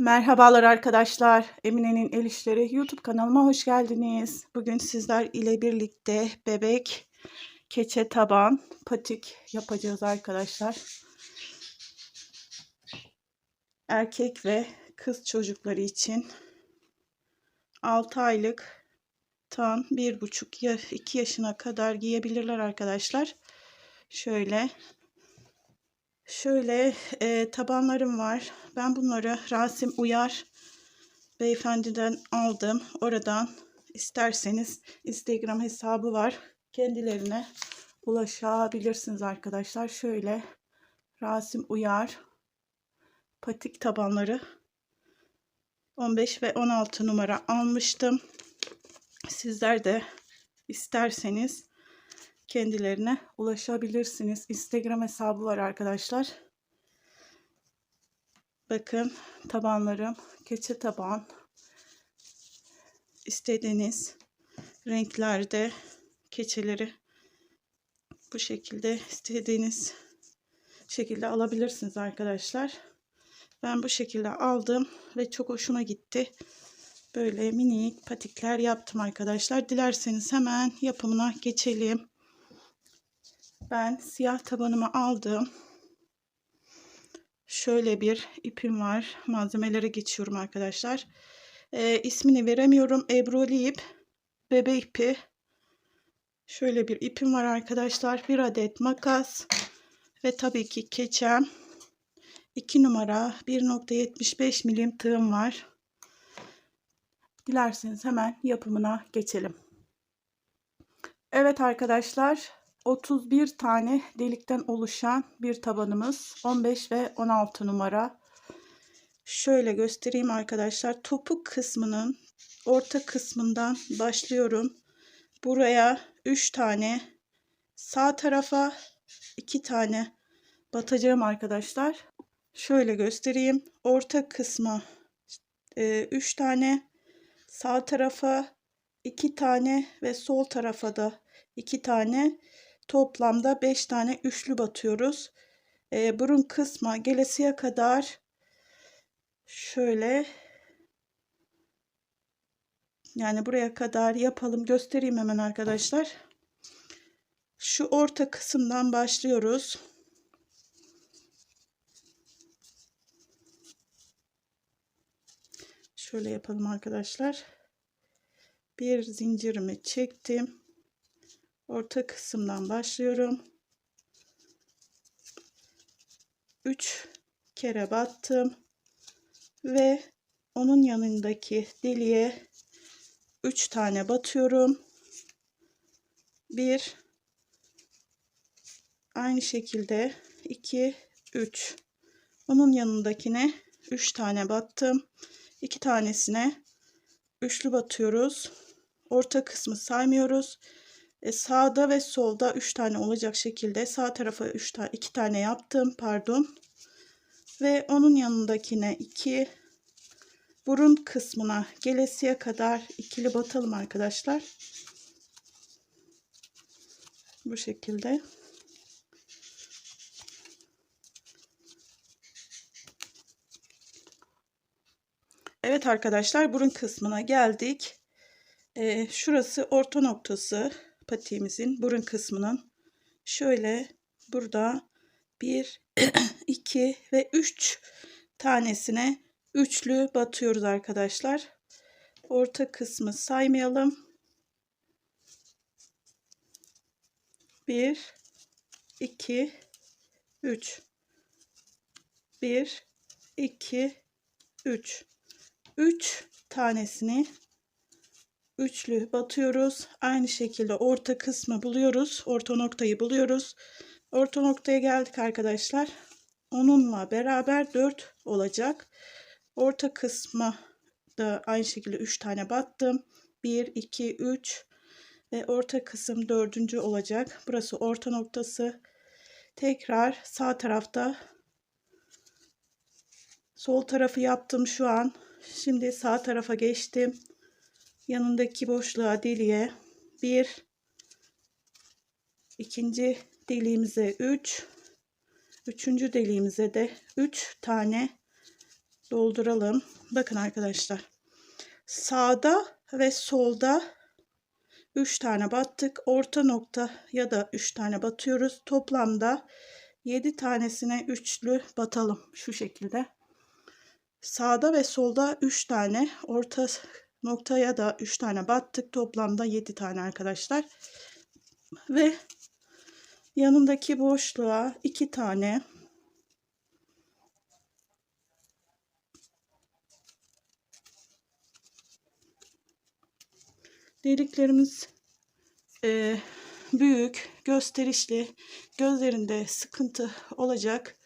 Merhabalar arkadaşlar. Emine'nin El İşleri YouTube kanalıma hoş geldiniz. Bugün sizler ile birlikte bebek, keçe taban, patik yapacağız arkadaşlar. Erkek ve kız çocukları için 6 aylık tan 1,5 ya 2 yaşına kadar giyebilirler arkadaşlar. Şöyle Şöyle e, tabanlarım var. Ben bunları Rasim Uyar beyefendiden aldım. Oradan isterseniz Instagram hesabı var. Kendilerine ulaşabilirsiniz arkadaşlar. Şöyle Rasim Uyar patik tabanları 15 ve 16 numara almıştım. Sizler de isterseniz kendilerine ulaşabilirsiniz. Instagram hesabı var arkadaşlar. Bakın tabanlarım keçe taban. İstediğiniz renklerde keçeleri bu şekilde istediğiniz şekilde alabilirsiniz arkadaşlar. Ben bu şekilde aldım ve çok hoşuma gitti. Böyle minik patikler yaptım arkadaşlar. Dilerseniz hemen yapımına geçelim. Ben siyah tabanımı aldım. Şöyle bir ipim var. Malzemelere geçiyorum arkadaşlar. Ee, ismini veremiyorum. Ebroli ip. Bebe ipi. Şöyle bir ipim var arkadaşlar. Bir adet makas. Ve tabii ki keçem. 2 numara 1.75 milim tığım var. Dilerseniz hemen yapımına geçelim. Evet arkadaşlar 31 tane delikten oluşan bir tabanımız. 15 ve 16 numara. Şöyle göstereyim arkadaşlar. Topuk kısmının orta kısmından başlıyorum. Buraya 3 tane sağ tarafa 2 tane batacağım arkadaşlar. Şöyle göstereyim. Orta kısma 3 e, tane sağ tarafa 2 tane ve sol tarafa da 2 tane toplamda 5 tane üçlü batıyoruz. E, burun kısma gelesiye kadar şöyle yani buraya kadar yapalım göstereyim hemen arkadaşlar. Şu orta kısımdan başlıyoruz. Şöyle yapalım arkadaşlar. Bir zincirimi çektim orta kısımdan başlıyorum. 3 kere battım ve onun yanındaki deliğe 3 tane batıyorum. 1 aynı şekilde 2 3 onun yanındakine 3 tane battım. 2 tanesine üçlü batıyoruz. Orta kısmı saymıyoruz. E, sağda ve solda 3 tane olacak şekilde sağ tarafa 3 tane 2 tane yaptım pardon. Ve onun yanındakine 2 burun kısmına gelesiye kadar ikili batalım arkadaşlar. Bu şekilde. Evet arkadaşlar burun kısmına geldik. Ee, şurası orta noktası patiğimizin burun kısmının şöyle burada 1 2 ve 3 tanesine üçlü batıyoruz arkadaşlar. Orta kısmı saymayalım. 1 2 3 1 2 3 3 tanesini üçlü batıyoruz. Aynı şekilde orta kısmı buluyoruz. Orta noktayı buluyoruz. Orta noktaya geldik arkadaşlar. Onunla beraber 4 olacak. Orta kısma da aynı şekilde 3 tane battım. 1, 2, 3 ve orta kısım dördüncü olacak. Burası orta noktası. Tekrar sağ tarafta sol tarafı yaptım şu an. Şimdi sağ tarafa geçtim yanındaki boşluğa deliğe bir ikinci deliğimize 3 üç, üçüncü deliğimize de 3 tane dolduralım. Bakın arkadaşlar. Sağda ve solda 3 tane battık. Orta nokta ya da 3 tane batıyoruz. Toplamda 7 tanesine üçlü batalım. Şu şekilde. Sağda ve solda 3 tane. Orta noktaya da 3 tane battık. Toplamda 7 tane arkadaşlar. Ve yanındaki boşluğa 2 tane deliklerimiz e, büyük, gösterişli, gözlerinde sıkıntı olacak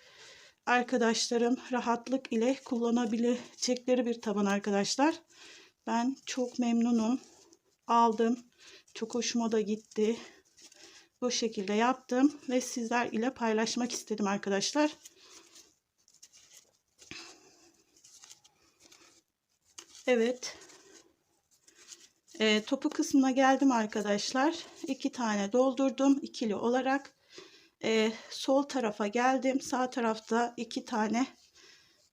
arkadaşlarım rahatlık ile kullanabilecekleri bir taban arkadaşlar. Ben çok memnunum. Aldım. Çok hoşuma da gitti. Bu şekilde yaptım ve sizler ile paylaşmak istedim arkadaşlar. Evet. E, topu kısmına geldim arkadaşlar. İki tane doldurdum ikili olarak. E, sol tarafa geldim. Sağ tarafta iki tane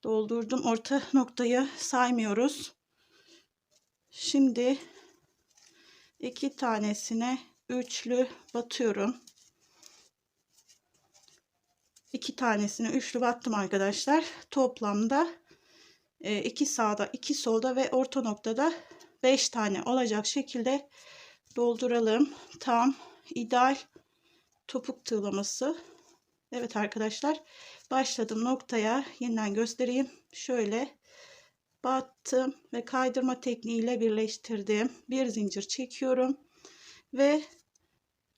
doldurdum. Orta noktayı saymıyoruz. Şimdi iki tanesine üçlü batıyorum. İki tanesine üçlü battım arkadaşlar. Toplamda e, iki sağda, iki solda ve orta noktada 5 tane olacak şekilde dolduralım. Tam ideal topuk tığlaması. Evet arkadaşlar başladım noktaya yeniden göstereyim. Şöyle battım ve kaydırma tekniğiyle birleştirdim. Bir zincir çekiyorum ve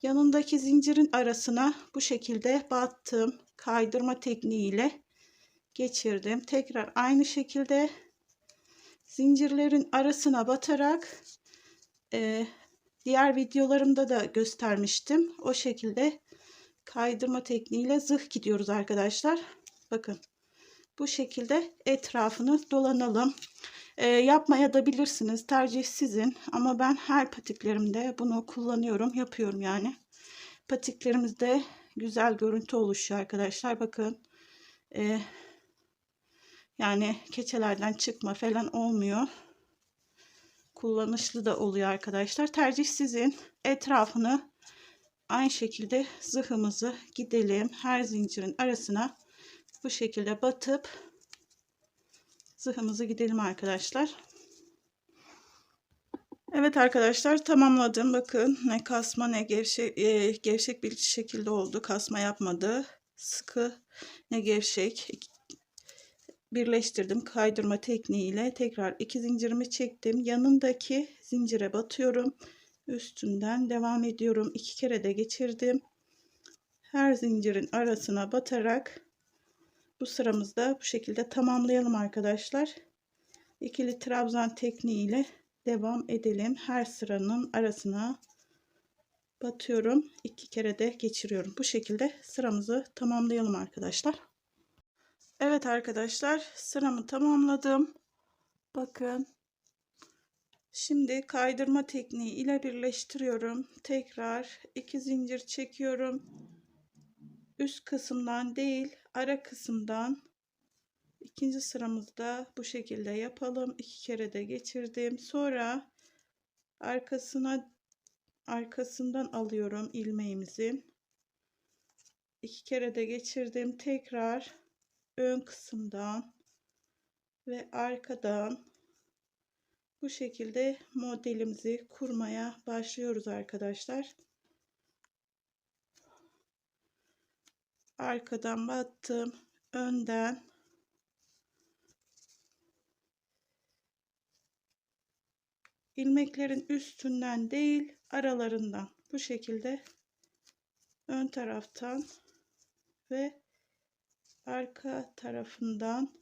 yanındaki zincirin arasına bu şekilde battım. Kaydırma tekniğiyle geçirdim. Tekrar aynı şekilde zincirlerin arasına batarak e, diğer videolarımda da göstermiştim. O şekilde kaydırma tekniğiyle zırh gidiyoruz arkadaşlar. Bakın bu şekilde etrafını dolanalım. E, yapmaya da bilirsiniz. Tercih sizin. Ama ben her patiklerimde bunu kullanıyorum. Yapıyorum yani. Patiklerimizde güzel görüntü oluşuyor arkadaşlar. Bakın. E, yani keçelerden çıkma falan olmuyor. Kullanışlı da oluyor arkadaşlar. Tercih sizin. Etrafını aynı şekilde zırhımızı gidelim. Her zincirin arasına bu şekilde batıp zırhımızı gidelim arkadaşlar. Evet arkadaşlar tamamladım. Bakın ne kasma ne gevşek, e, gevşek bir şekilde oldu. Kasma yapmadı. Sıkı ne gevşek birleştirdim kaydırma tekniğiyle tekrar iki zincirimi çektim yanındaki zincire batıyorum üstünden devam ediyorum iki kere de geçirdim her zincirin arasına batarak bu sıramızda bu şekilde tamamlayalım arkadaşlar ikili trabzan tekniğiyle devam edelim her sıranın arasına batıyorum iki kere de geçiriyorum bu şekilde sıramızı tamamlayalım arkadaşlar Evet arkadaşlar sıramı tamamladım. Bakın. Şimdi kaydırma tekniği ile birleştiriyorum. Tekrar iki zincir çekiyorum. Üst kısımdan değil ara kısımdan ikinci sıramızda bu şekilde yapalım. İki kere de geçirdim. Sonra arkasına arkasından alıyorum ilmeğimizi. İki kere de geçirdim. Tekrar ön kısımdan ve arkadan bu şekilde modelimizi kurmaya başlıyoruz arkadaşlar. Arkadan battım. Önden ilmeklerin üstünden değil aralarından bu şekilde ön taraftan ve arka tarafından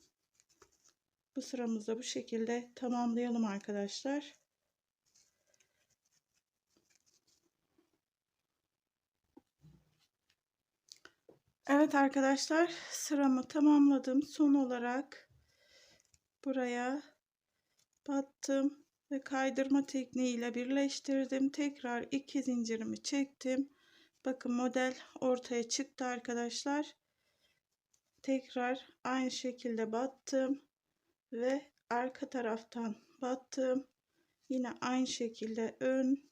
bu sıramızda bu şekilde tamamlayalım arkadaşlar. Evet arkadaşlar sıramı tamamladım. Son olarak buraya battım ve kaydırma tekniğiyle birleştirdim. Tekrar iki zincirimi çektim. Bakın model ortaya çıktı arkadaşlar tekrar aynı şekilde battım ve arka taraftan battım. Yine aynı şekilde ön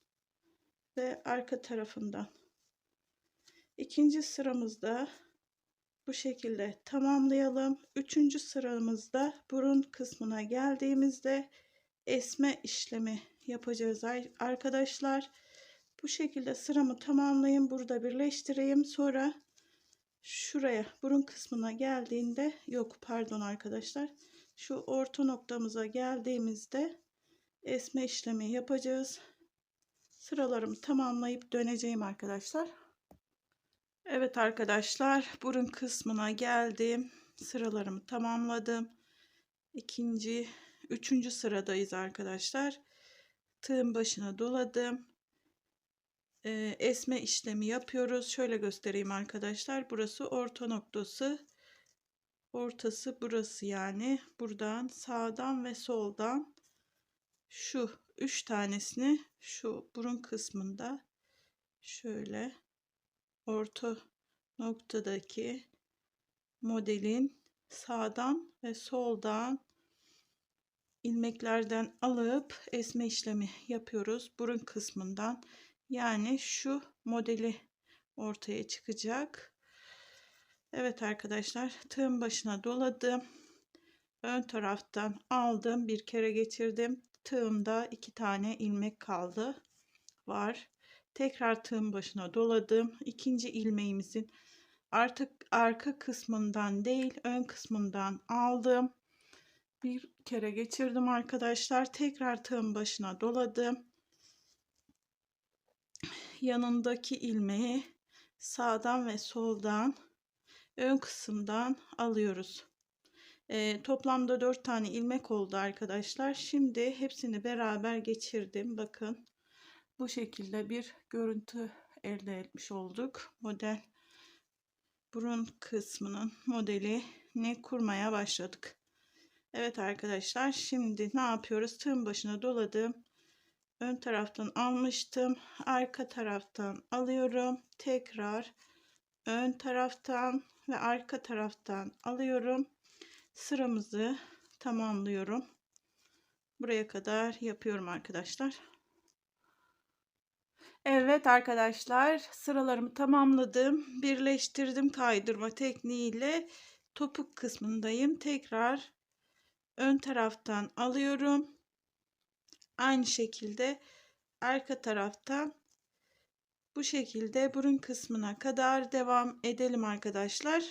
ve arka tarafından. İkinci sıramızda bu şekilde tamamlayalım. Üçüncü sıramızda burun kısmına geldiğimizde esme işlemi yapacağız arkadaşlar. Bu şekilde sıramı tamamlayayım. Burada birleştireyim. Sonra şuraya burun kısmına geldiğinde yok pardon arkadaşlar. Şu orta noktamıza geldiğimizde esme işlemi yapacağız. Sıralarımı tamamlayıp döneceğim arkadaşlar. Evet arkadaşlar burun kısmına geldim. Sıralarımı tamamladım. İkinci, üçüncü sıradayız arkadaşlar. Tığın başına doladım. Ee, esme işlemi yapıyoruz. Şöyle göstereyim arkadaşlar. Burası orta noktası. Ortası burası yani. Buradan sağdan ve soldan şu üç tanesini şu burun kısmında şöyle orta noktadaki modelin sağdan ve soldan ilmeklerden alıp esme işlemi yapıyoruz burun kısmından. Yani şu modeli ortaya çıkacak. Evet arkadaşlar tığın başına doladım. Ön taraftan aldım bir kere geçirdim. Tığımda iki tane ilmek kaldı var tekrar tığın başına doladım. İkinci ilmeğimizin artık arka kısmından değil ön kısmından aldım. Bir kere geçirdim arkadaşlar. Tekrar tığın başına doladım. Yanındaki ilmeği sağdan ve soldan ön kısımdan alıyoruz. E, toplamda 4 tane ilmek oldu arkadaşlar. Şimdi hepsini beraber geçirdim. Bakın bu şekilde bir görüntü elde etmiş olduk. Model burun kısmının modeli ne kurmaya başladık. Evet arkadaşlar şimdi ne yapıyoruz? Tığın başına doladım ön taraftan almıştım. Arka taraftan alıyorum. Tekrar ön taraftan ve arka taraftan alıyorum. Sıramızı tamamlıyorum. Buraya kadar yapıyorum arkadaşlar Evet arkadaşlar sıralarımı tamamladım birleştirdim kaydırma tekniğiyle topuk kısmındayım tekrar ön taraftan alıyorum aynı şekilde arka taraftan bu şekilde burun kısmına kadar devam edelim arkadaşlar.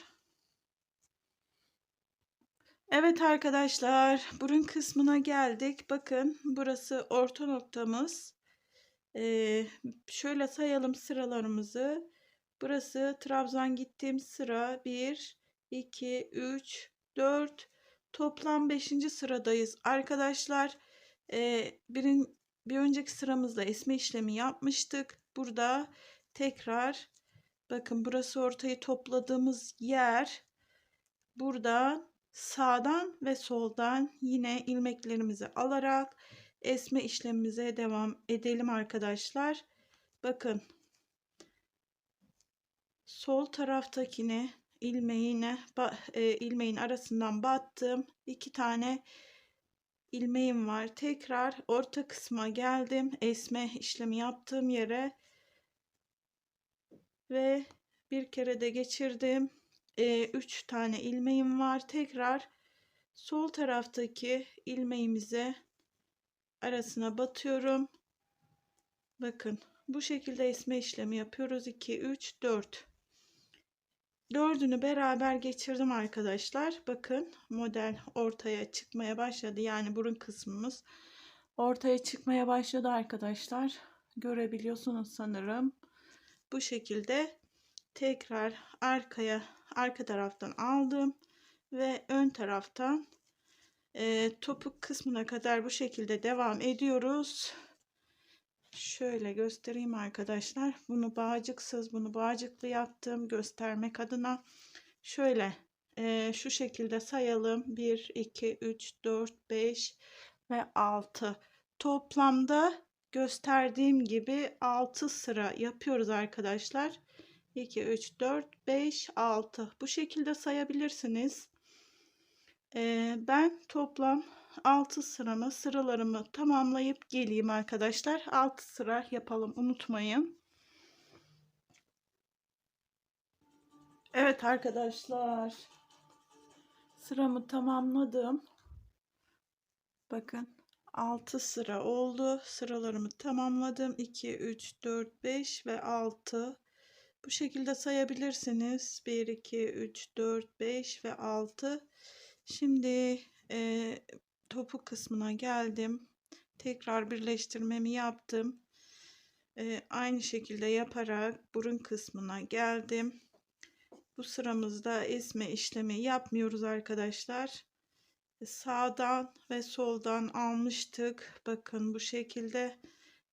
Evet arkadaşlar burun kısmına geldik. Bakın burası orta noktamız. Ee, şöyle sayalım sıralarımızı. Burası trabzan gittiğim sıra 1, 2, 3, 4 toplam 5. sıradayız arkadaşlar. Ee, birin, bir önceki sıramızda esme işlemi yapmıştık. Burada tekrar bakın burası ortayı topladığımız yer. Burada sağdan ve soldan yine ilmeklerimizi alarak esme işlemimize devam edelim arkadaşlar. Bakın sol taraftakine ilmeğine e, ilmeğin arasından battım. iki tane ilmeğim var. Tekrar orta kısma geldim. Esme işlemi yaptığım yere ve bir kere de geçirdim. 3 e, üç tane ilmeğim var. Tekrar sol taraftaki ilmeğimize arasına batıyorum. Bakın bu şekilde esme işlemi yapıyoruz. 2 3 4 Dördünü beraber geçirdim arkadaşlar. Bakın model ortaya çıkmaya başladı. Yani burun kısmımız ortaya çıkmaya başladı arkadaşlar. Görebiliyorsunuz sanırım. Bu şekilde tekrar arkaya arka taraftan aldım ve ön taraftan e, topuk kısmına kadar bu şekilde devam ediyoruz. Şöyle göstereyim arkadaşlar. Bunu bağcıksız, bunu bağcıklı yaptım göstermek adına. Şöyle e, şu şekilde sayalım. 1, 2, 3, 4, 5 ve 6. Toplamda gösterdiğim gibi 6 sıra yapıyoruz arkadaşlar. 2, 3, 4, 5, 6. Bu şekilde sayabilirsiniz. Ben toplam 6 sıramı sıralarımı tamamlayıp geleyim arkadaşlar. 6 sıra yapalım unutmayın. Evet arkadaşlar. Sıramı tamamladım. Bakın 6 sıra oldu. Sıralarımı tamamladım. 2, 3, 4, 5 ve 6. Bu şekilde sayabilirsiniz. 1, 2, 3, 4, 5 ve 6. Şimdi e, topu kısmına geldim. Tekrar birleştirmemi yaptım. E, aynı şekilde yaparak burun kısmına geldim. Bu sıramızda esme işlemi yapmıyoruz arkadaşlar. Sağdan ve soldan almıştık. Bakın bu şekilde.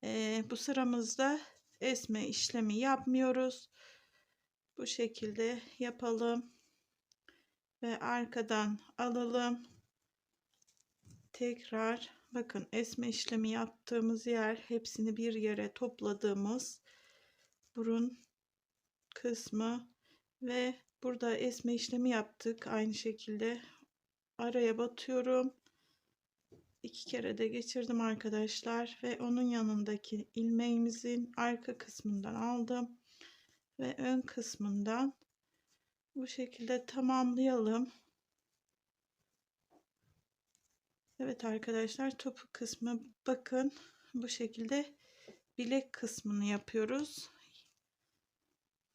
E, bu sıramızda esme işlemi yapmıyoruz. Bu şekilde yapalım. Ve arkadan alalım. Tekrar bakın esme işlemi yaptığımız yer hepsini bir yere topladığımız burun kısmı ve burada esme işlemi yaptık. Aynı şekilde araya batıyorum. iki kere de geçirdim arkadaşlar ve onun yanındaki ilmeğimizin arka kısmından aldım ve ön kısmından bu şekilde tamamlayalım. Evet arkadaşlar topu kısmı bakın bu şekilde bilek kısmını yapıyoruz.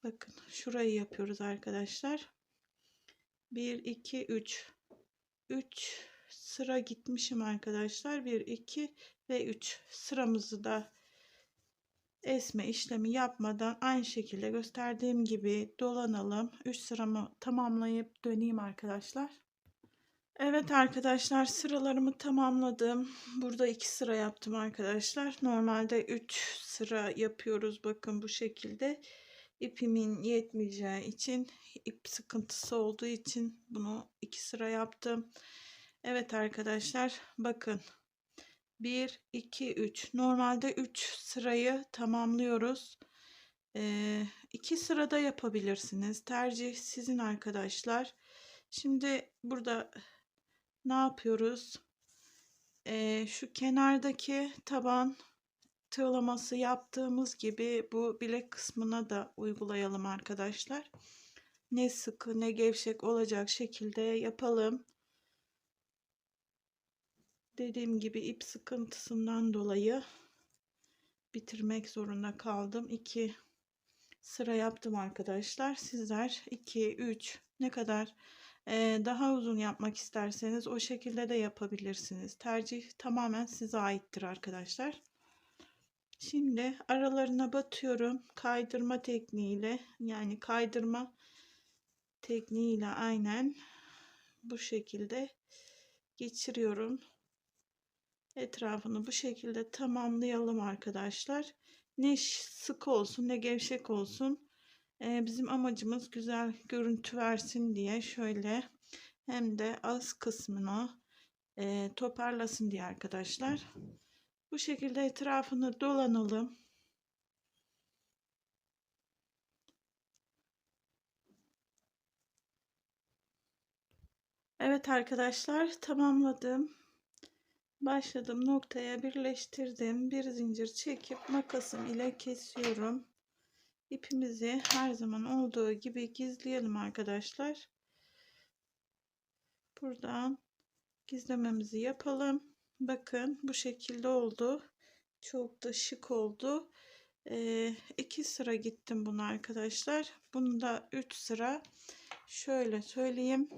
Bakın şurayı yapıyoruz arkadaşlar. 1 2 3 3 sıra gitmişim arkadaşlar. 1 2 ve 3 sıramızı da esme işlemi yapmadan aynı şekilde gösterdiğim gibi dolanalım. 3 sıramı tamamlayıp döneyim arkadaşlar. Evet arkadaşlar sıralarımı tamamladım. Burada 2 sıra yaptım arkadaşlar. Normalde 3 sıra yapıyoruz. Bakın bu şekilde. İpimin yetmeyeceği için ip sıkıntısı olduğu için bunu 2 sıra yaptım. Evet arkadaşlar bakın 1, 2, 3. Normalde 3 sırayı tamamlıyoruz. 2 ee, sırada yapabilirsiniz. Tercih sizin arkadaşlar. Şimdi burada ne yapıyoruz? Ee, şu kenardaki taban tığlaması yaptığımız gibi bu bilek kısmına da uygulayalım arkadaşlar. Ne sıkı ne gevşek olacak şekilde yapalım dediğim gibi ip sıkıntısından dolayı bitirmek zorunda kaldım. 2 sıra yaptım arkadaşlar. Sizler 2 3 ne kadar e, daha uzun yapmak isterseniz o şekilde de yapabilirsiniz. Tercih tamamen size aittir arkadaşlar. Şimdi aralarına batıyorum. Kaydırma tekniğiyle yani kaydırma tekniğiyle aynen bu şekilde geçiriyorum etrafını bu şekilde tamamlayalım arkadaşlar. Ne sık olsun ne gevşek olsun. Ee, bizim amacımız güzel görüntü versin diye şöyle hem de az kısmını e, toparlasın diye arkadaşlar. Bu şekilde etrafını dolanalım. Evet arkadaşlar tamamladım başladım noktaya birleştirdim. Bir zincir çekip makasım ile kesiyorum. İpimizi her zaman olduğu gibi gizleyelim arkadaşlar. Buradan gizlememizi yapalım. Bakın bu şekilde oldu. Çok da şık oldu. Ee, iki sıra gittim bunu arkadaşlar. Bunda üç sıra. Şöyle söyleyeyim.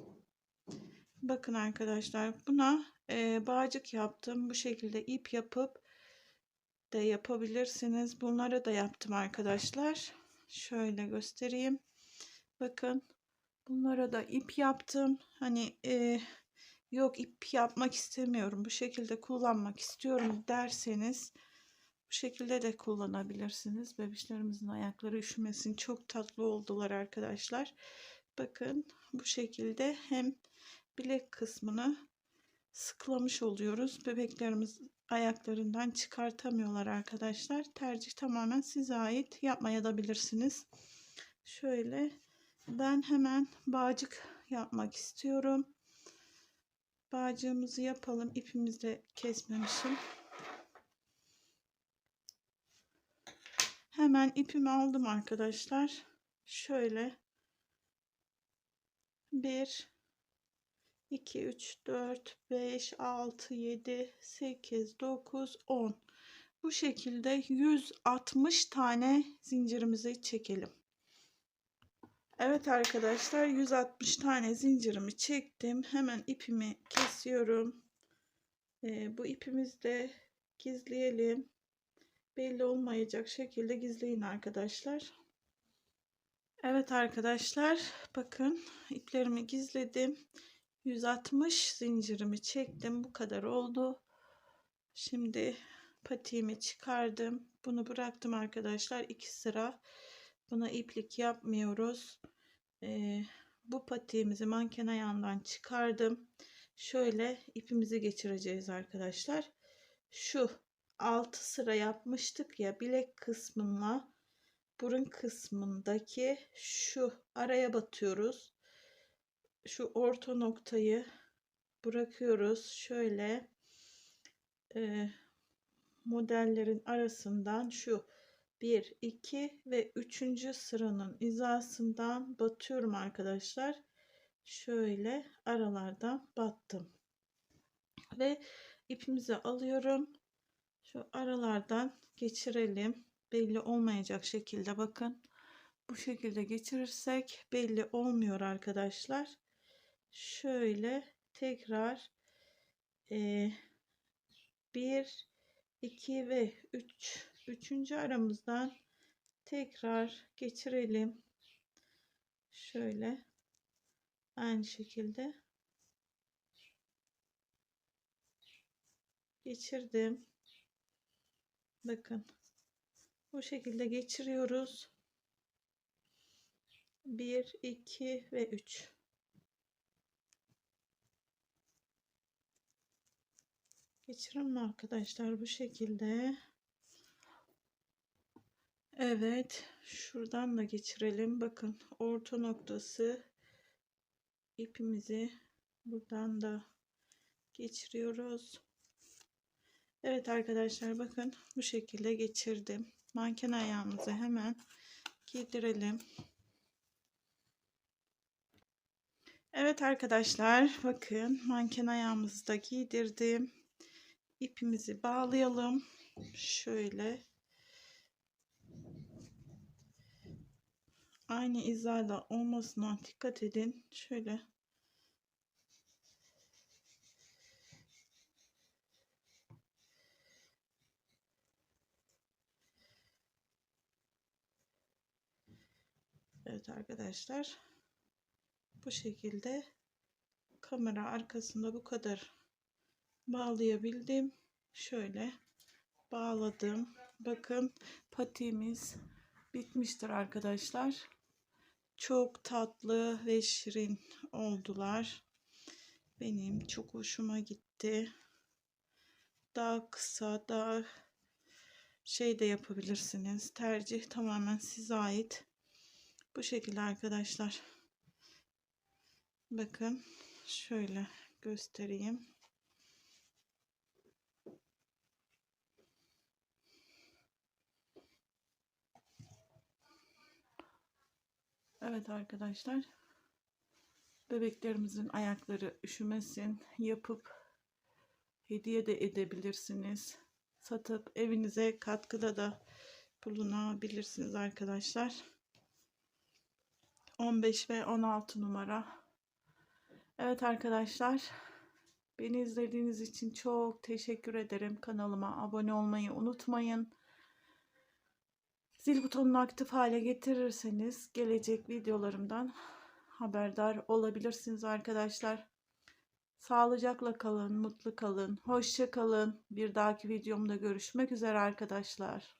Bakın arkadaşlar buna e, bağcık yaptım. Bu şekilde ip yapıp da yapabilirsiniz. Bunları da yaptım arkadaşlar. Şöyle göstereyim. Bakın bunlara da ip yaptım. Hani e, yok ip yapmak istemiyorum. Bu şekilde kullanmak istiyorum derseniz bu şekilde de kullanabilirsiniz. Bebişlerimizin ayakları üşümesin. Çok tatlı oldular arkadaşlar. Bakın bu şekilde hem bilek kısmını sıklamış oluyoruz. Bebeklerimiz ayaklarından çıkartamıyorlar arkadaşlar. Tercih tamamen size ait. Yapmaya da bilirsiniz. Şöyle ben hemen bağcık yapmak istiyorum. bağcığımızı yapalım. İpimizi de kesmemişim. Hemen ipimi aldım arkadaşlar. Şöyle 1 2 3 4 5 6 7 8 9 10 bu şekilde 160 tane zincirimizi çekelim. Evet arkadaşlar 160 tane zincirimi çektim. Hemen ipimi kesiyorum. Ee, bu ipimizi de gizleyelim. Belli olmayacak şekilde gizleyin arkadaşlar. Evet arkadaşlar bakın iplerimi gizledim. 160 zincirimi çektim. Bu kadar oldu. Şimdi patiğimi çıkardım. Bunu bıraktım arkadaşlar. iki sıra. Buna iplik yapmıyoruz. Ee, bu patiğimizi manken ayağından çıkardım. Şöyle ipimizi geçireceğiz arkadaşlar. Şu 6 sıra yapmıştık ya bilek kısmına burun kısmındaki şu araya batıyoruz. Şu orta noktayı bırakıyoruz. Şöyle e, modellerin arasından şu 1, 2 ve 3. sıranın hizasından batıyorum arkadaşlar. Şöyle aralardan battım. Ve ipimizi alıyorum. Şu aralardan geçirelim. Belli olmayacak şekilde bakın. Bu şekilde geçirirsek belli olmuyor arkadaşlar. Şöyle tekrar e, 1 2 ve 3 üçüncü aramızdan tekrar geçirelim. Şöyle aynı şekilde geçirdim. Bakın bu şekilde geçiriyoruz. 1 2 ve 3 geçirin arkadaşlar bu şekilde. Evet şuradan da geçirelim. Bakın orta noktası ipimizi buradan da geçiriyoruz. Evet arkadaşlar bakın bu şekilde geçirdim. Manken ayağımızı hemen giydirelim. Evet arkadaşlar bakın manken ayağımızı da giydirdim ipimizi bağlayalım. Şöyle aynı hizada olmasına dikkat edin. Şöyle Evet arkadaşlar bu şekilde kamera arkasında bu kadar bağlayabildim. Şöyle bağladım. Bakın patiğimiz bitmiştir arkadaşlar. Çok tatlı ve şirin oldular. Benim çok hoşuma gitti. Daha kısa, daha şey de yapabilirsiniz. Tercih tamamen size ait. Bu şekilde arkadaşlar. Bakın şöyle göstereyim. Evet arkadaşlar. Bebeklerimizin ayakları üşümesin. Yapıp hediye de edebilirsiniz. Satıp evinize katkıda da bulunabilirsiniz arkadaşlar. 15 ve 16 numara. Evet arkadaşlar. Beni izlediğiniz için çok teşekkür ederim. Kanalıma abone olmayı unutmayın. Zil butonunu aktif hale getirirseniz gelecek videolarımdan haberdar olabilirsiniz arkadaşlar. Sağlıcakla kalın, mutlu kalın, hoşça kalın. Bir dahaki videomda görüşmek üzere arkadaşlar.